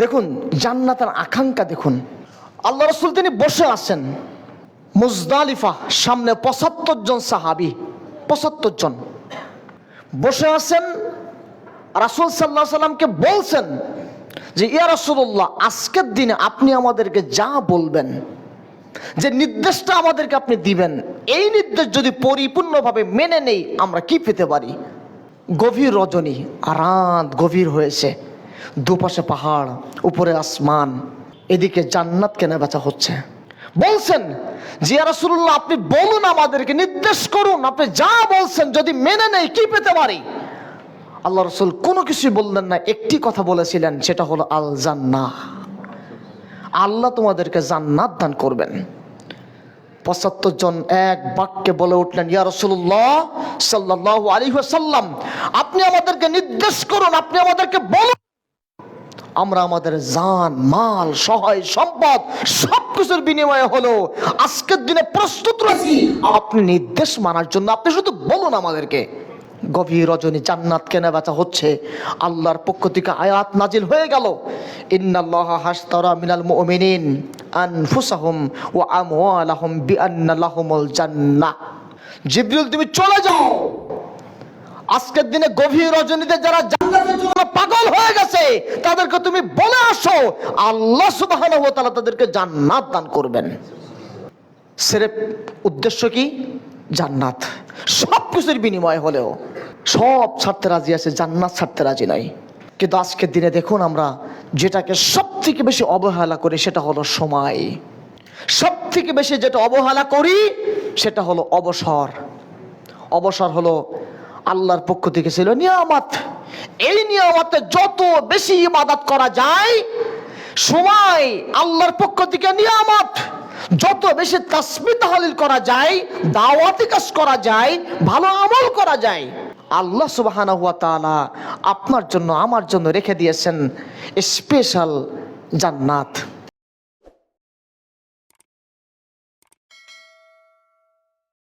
দেখুন, জান্নাতের আকাঙ্ক্ষা দেখুন। আল্লাহ রসুল তিনি বসে আছেন। মুজদালিফা, সামনে পঁচাত্তর জন সাহাবি, পঁচাত্তর জন। বসে আছেন, রাসুল সাল্লাহ সাল্লামকে বলছেন যে, ইয়া রাসুল্লাহ আজকের দিনে আপনি আমাদেরকে যা বলবেন, যে নির্দেশটা আমাদেরকে আপনি দিবেন, এই নির্দেশ যদি পরিপূর্ণভাবে মেনে নেই, আমরা কি পেতে পারি? গভীর রজনী আর রাত গভীর হয়েছে। দুপাশে পাহাড়, উপরে আসমান, এদিকে জান্নাত কেনা বেচা হচ্ছে। বলছেন জিয়া রাসুল্লাহ আপনি বলুন আমাদেরকে, নির্দেশ করুন, আপনি যা বলছেন, যদি মেনে নেই, কি পেতে পারি? আল্লাহ রসুল কোনো কিছুই বললেন না, একটি কথা বলেছিলেন, সেটা হলো আল জান্নাহ আল্লাহ তোমাদেরকে জান্নাত দান করবেন। পঁচাত্তর জন এক বাক্যে বলে উঠলেন, ইয়া রসুল্লাহ সাল্লাহ আলী সাল্লাম আপনি আমাদেরকে নির্দেশ করুন, আপনি আমাদেরকে বলুন আমরা আমাদের জান, মাল, সহায়, সম্পদ সব কিছুর বিনিময়ে হলো আজকের দিনে প্রস্তুত রয়েছি। আপনি নির্দেশ মানার জন্য, আপনি শুধু বলুন আমাদেরকে। গভীর রজনী জান্নাত কেনা বেচা হচ্ছে। আল্লাহর পক্ষ থেকে আয়াত নাজিল হয়ে গেল। ইন্নাল্লাহ হাসতারা মিনাল মুমিনিন আনফুসাহুম ওয়া আমওয়ালাহুম বিআন্না লাহুমুল জান্নাহ। জিবরিল, তুমি চলে যাও। আজকের দিনে গভীর রজনীতে যারা জান্নাতের জন্য পাগল হয়ে গেছে, তাদেরকে তুমি বলে আসো, আল্লাহ সুবহানাহু ওয়া তাদেরকে জান্নাত দান করবেন। সেরেফ উদ্দেশ্য কি? জান্নাত। সব কিছুর বিনিময় হলেও, সব ছাড়তে রাজি আছে, জান্নাত ছাড়তে রাজি নাই। কিন্তু আজকের দিনে দেখুন আমরা, যেটাকে সব থেকে বেশি অবহেলা করি সেটা হলো সময়। সব থেকে বেশি যেটা অবহেলা করি, সেটা হলো অবসর। অবসর হলো আল্লাহর পক্ষ থেকে ছিল নিয়ামত। এই নিয়ামতে যত বেশি ইবাদত করা যায়, সময় আল্লাহর পক্ষ থেকে নিয়ামত। যত বেশি তাসমি তাহলিল করা যায়, দাওয়াতি কাজ করা যায়, ভালো আমল করা যায়, আল্লাহ সুবহানাহু ওয়া তাআলা আপনার জন্য, আমার জন্য রেখে দিয়েছেন স্পেশাল জান্নাত।